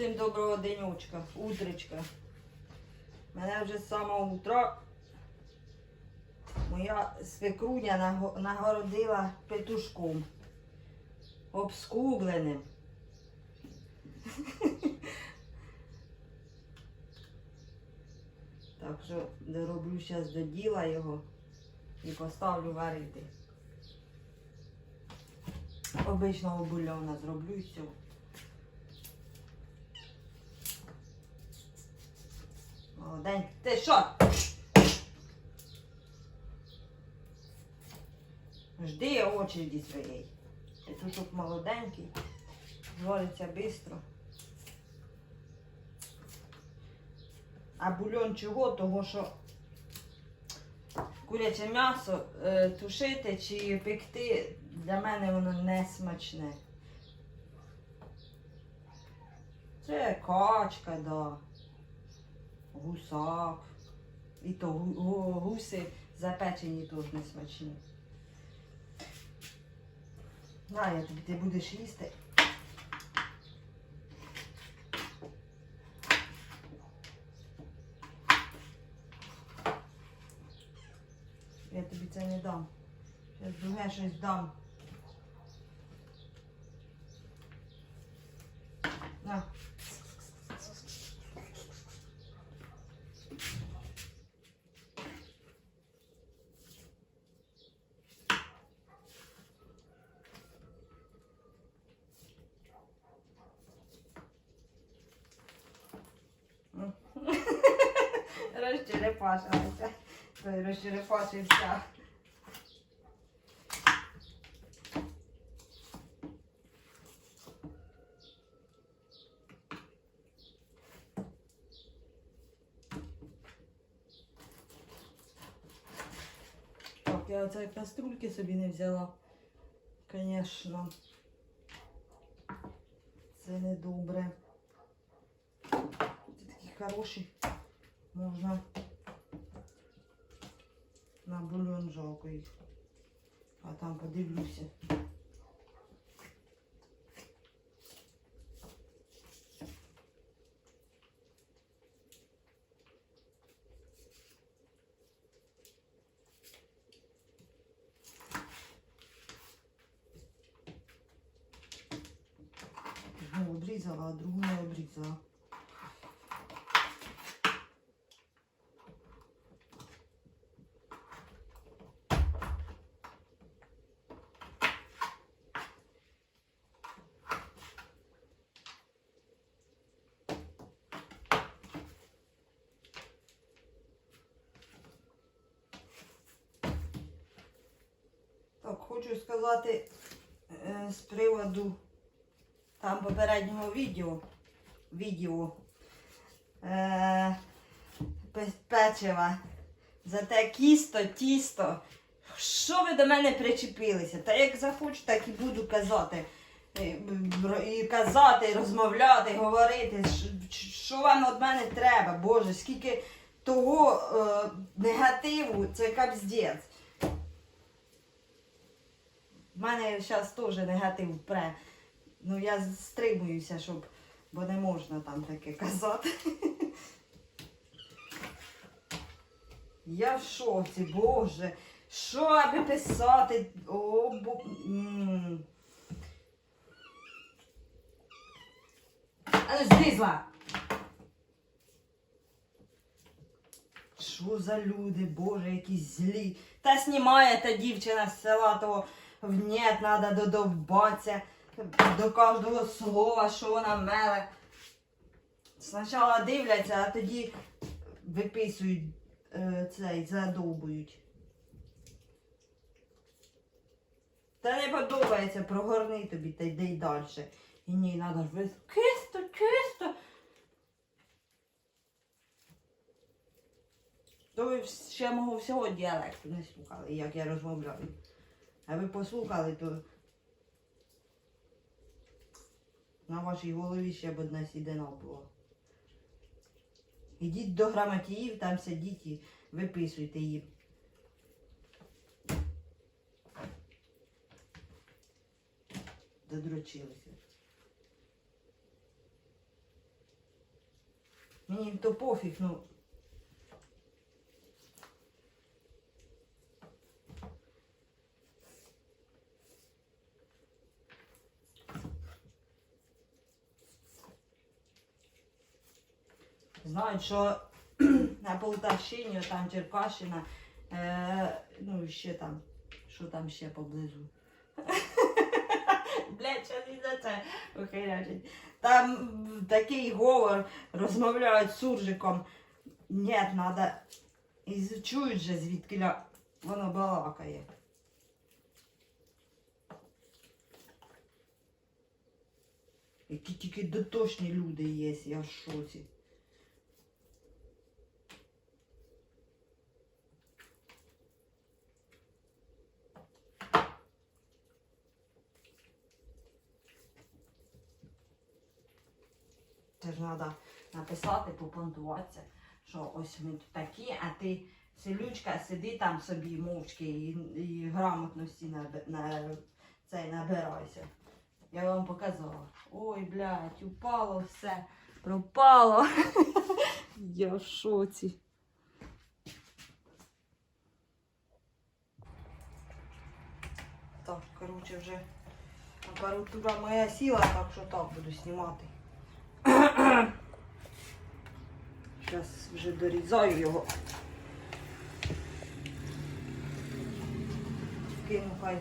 Всім доброго денечка, утречка. Мене вже з самого утра моя свекруня нагородила петушком. Обскубленим. Так що дороблю зараз до діла його і поставлю варити. Обичного бульйона зроблю і все. Молоденький. Ти що? Жди очереді своєї. Петушок молоденький, звариться швидко. А бульон чого? Того що куряче м'ясо е, тушити чи пекти для мене воно не смачне. Це качка, да. Гусак. І то гу- гу- гуси запечені теж не смачні. На, я тобі ти будеш їсти. Я тобі це не дам. Я друге щось дам. На. Розчерепашилася. Той розчерепашився. Так, я оцей каструльки собі не взяла. Звісно. Це не добре. Це такі хороші. Можна на бульон жалко їх. А там подивлюся. Обрізала, а другу не обрізала. Так, хочу сказати е, з приводу там попереднього відео. відео е, печива. За те кісто, тісто. Що ви до мене причепилися? Та як захочу, так і буду казати. Е, І казати, і розмовляти, і говорити. Що вам від мене треба? Боже, скільки того е, негативу, це капздець. У мене зараз теж негатив пре. Ну я стримуюся, щоб, бо не можна там таке казати. Я в шоці, боже. Що аби писати? О, бо... А ну злізла! Що за люди, боже, якісь злі. Та знімає та дівчина з села того в нет, треба додовбатися до кожного слова, що вона меле. Спочатку дивляться, а тоді виписують е, цей, задовбують. Та не подобається, прогорни тобі та йди й далі. І ні, треба ж вис... Кисто, кисто. То ви ще мого всього діалекту не слухали, як я розмовляю. А ви послухали, то на вашій голові ще б одна сідина була. Ідіть до грамотіїв, там сидіть і виписуйте їм. Додрочилися. Мені то пофіг, ну. Знають, що на Полтавщині, там Черкащина, е, ну ще там, що там ще поблизу. Блять, що він за це вихирячить. Там такий говор розмовляють з суржиком. Ні, надо. І чують же звідки воно балакає. Які тільки дотошні люди є, я в шоці. Це ж треба написати, попонтуватися, що ось ми тут такі, а ти селючка, сиди там собі мовчки і, і грамотності на, на цей набирайся. Я вам показала. Ой, блядь, упало все. Пропало. Я в шоці. Так, коротше, вже апаратура моя сіла, так що так буду знімати. Зараз вже дорізаю його. Кину хай.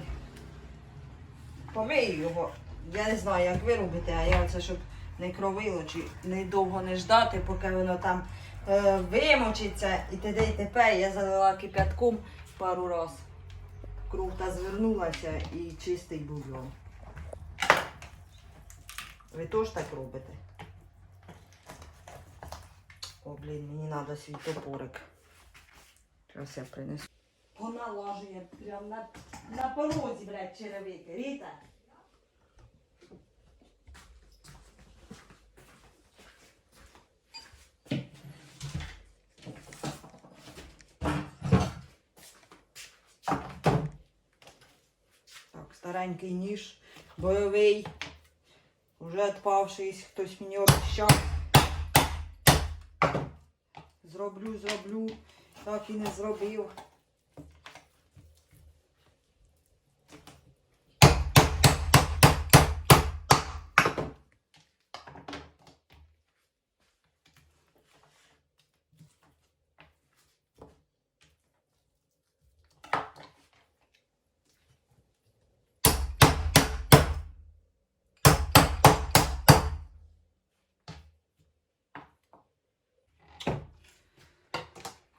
Помию його. Я не знаю, як ви робите, а я оце, щоб не кровило, чи не довго не ждати, поки воно там е, вимочиться і т.д. і т.п. Я залила кипятком пару раз. Крута звернулася і чистий бульйон. Ви теж так робите? О, блін, мені треба свій топорик. Зараз я принесу. Поналажує прям на, на порозі, блядь, черевики. Ріта. Так, старенький ніж, бойовий, вже відпавшись, хтось мені обіцяв. Зроблю, зроблю, так і не зробив.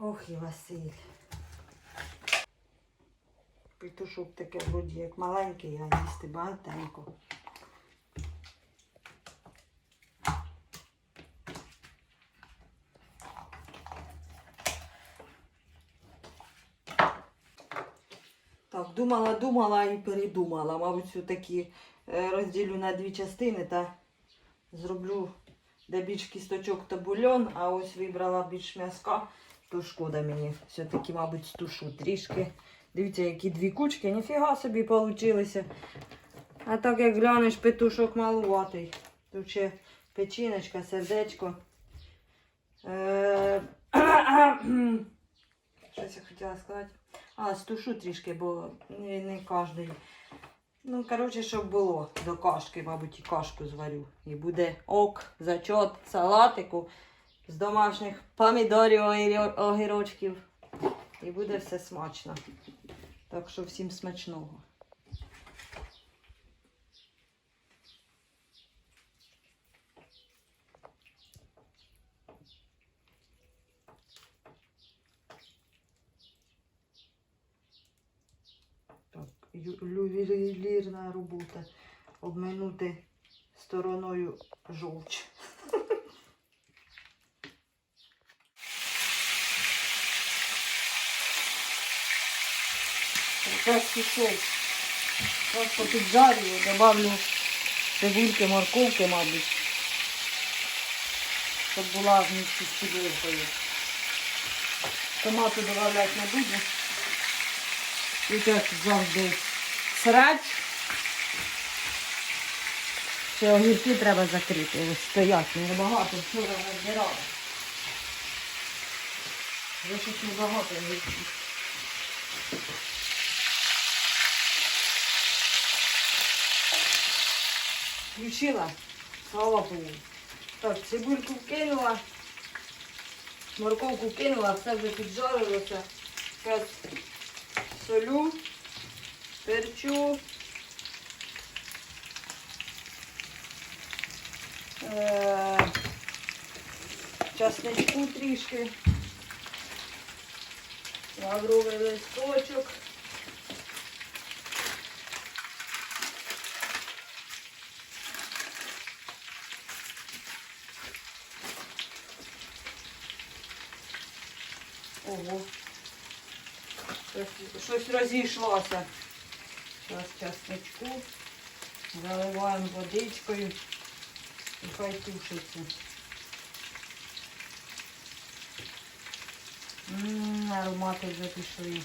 Ох і Василь. Петушок таке вроді як маленький, а їсти багатенько. Так, думала, думала і передумала. Мабуть, все-таки е, розділю на дві частини та зроблю де більш кісточок та бульон, а ось вибрала більш м'яска, то шкода мені. Все-таки, мабуть, стушу трішки. Дивіться, які дві кучки, ніфіга собі получилися. А так як глянеш, петушок малуватий. Тут ще печіночка, сердечко. Е, Щось я хотіла сказати. А, стушу трішки, бо не, не кожний. Ну, коротше, щоб було до кашки, мабуть, і кашку зварю. І буде ок, зачот, салатику з домашніх помідорів, огірочків. І буде все смачно. Так що всім смачного. Ювелірна робота. Обминути стороною жовч. Якраз пішов. Просто піджарюю, добавлю цибульки, морковки, мабуть. Щоб була вместе з підливкою. Томати додавати не буду. Тут як завжди срач. Ще огірки треба закрити. Ось стоять, небагато вчора розбирали. Я щось не багато Включила. Слава Богу. Так, цибульку вкинула. Морковку кинула, все вже піджарилося. Зараз солю, перчу. Е, часничку трішки. Лавровий листочок. Ого. Щось, щось розійшлося. Зараз часточку. Заливаємо водичкою. І хай тушиться. Ммм, аромати вже пішли.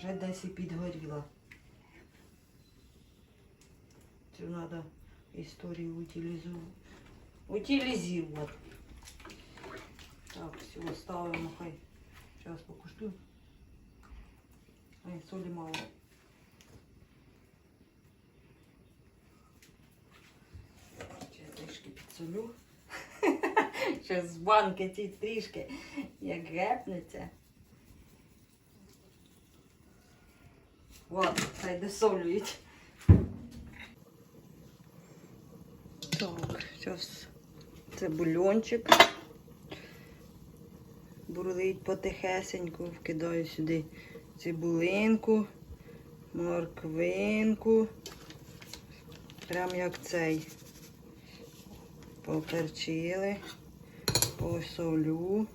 Вже десь і підгоріла. Це треба історію утилізувати. Утилізувати. Так, все, ставимо хай. Зараз покуштую. Ай, солі мало. Ще трішки підсолю. Ще з банки ці трішки як гепнеться. От, хай досолюють. Так, зараз це бульончик. Бурлить потихесеньку, вкидаю сюди цибулинку, морквинку. Прям як цей. Поперчили, посолю.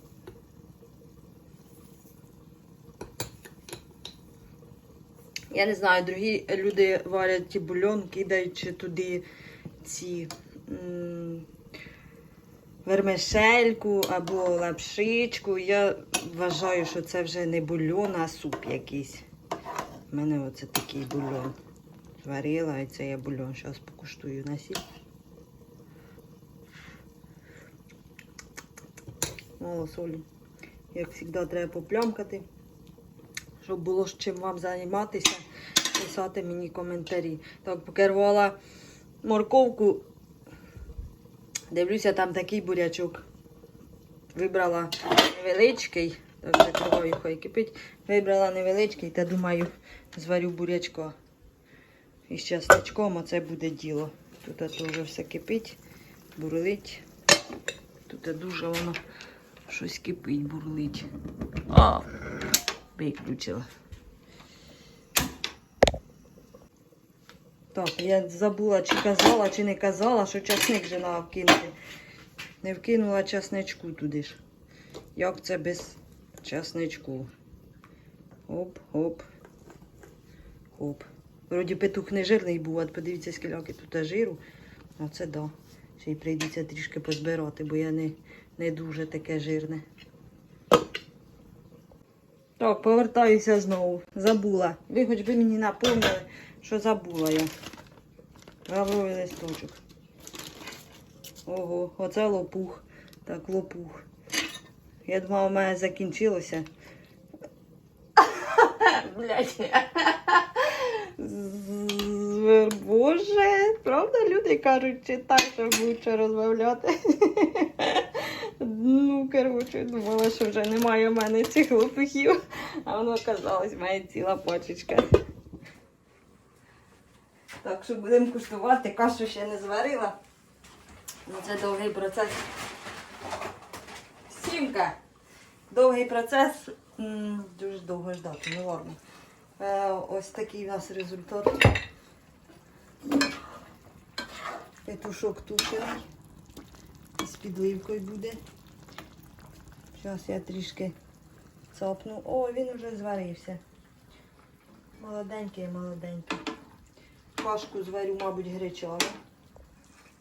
Я не знаю, другі люди варять ті бульон, кидаючи туди ці вермишельку або лапшичку. Я вважаю, що це вже не бульон, а суп якийсь. У мене оце такий бульон. Зварила, і це є бульон. Зараз покуштую на сіль. Мало солі. Як завжди, треба поплямкати щоб було з чим вам займатися, писати мені коментарі. Так, покерувала морковку. Дивлюся, там такий бурячок. Вибрала невеличкий, так закриваю, хай кипить. Вибрала невеличкий та думаю, зварю бурячка. І з часничком оце буде діло. Тут теж все кипить, бурлить. Тут дуже воно щось кипить, бурлить. А, виключила. Так, я забула, чи казала, чи не казала, що часник вже треба вкинути. Не вкинула часничку туди ж. Як це без часничку? Оп, оп. Вроді петух не жирний був, а подивіться, скільки тут жиру. А це да. Ще й прийдеться трішки позбирати, бо я не, не дуже таке жирне. Так, повертаюся знову. Забула. Ви хоч би мені напомнили, що забула я. Лавровий листочок. Ого, оце лопух. Так, лопух. Я думала, у мене закінчилося. Блять. Боже, правда, люди кажуть, читай, щоб лучше розмовляти. Ну, коротше, думала, що вже немає в мене цих лопухів, а воно оказалось, має ціла пачечка. Так що будемо куштувати, кашу ще не зварила. Ну, це довгий процес. Сімка. Довгий процес. М, Дуже довго ждати, ну ладно. Е, ось такий у нас результат. Петушок тушений. З підливкою буде. Зараз я трішки цапну. О, він вже зварився. Молоденький, молоденький. Кашку зварю, мабуть, гречану,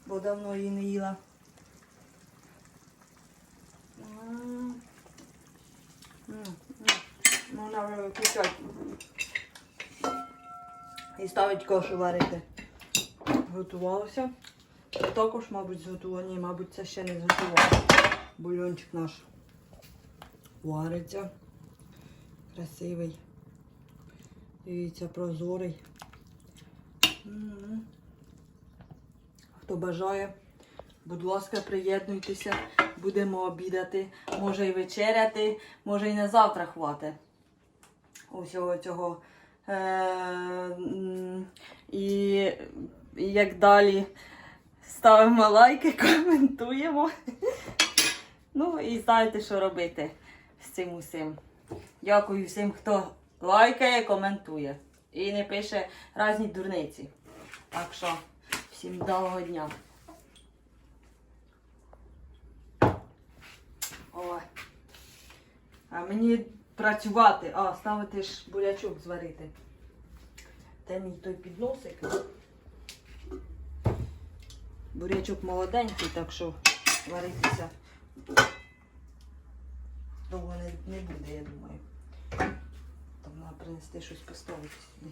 бо давно її не їла. М. Ну, виключати. І ставить кашу варити. Готувалося. Також, мабуть, зготувало. Ні, мабуть, це ще не зготувало. Бульончик наш вариться. Красивий. Дивіться, прозорий. Хто бажає, будь ласка, приєднуйтеся. Будемо обідати. Може і вечеряти, може і на завтра хватить. Усього цього. Е, і як далі ставимо лайки, коментуємо. Ну і знаєте, що робити з цим усім. Дякую всім, хто лайкає, коментує. І не пише різні дурниці. Так що, всім доброго дня. Ой. А мені працювати, а ставити ж бурячок зварити. Це мій той підносик. Бурячок молоденький, так що варитися довго не буде, я думаю. Треба принести щось поставити сюди.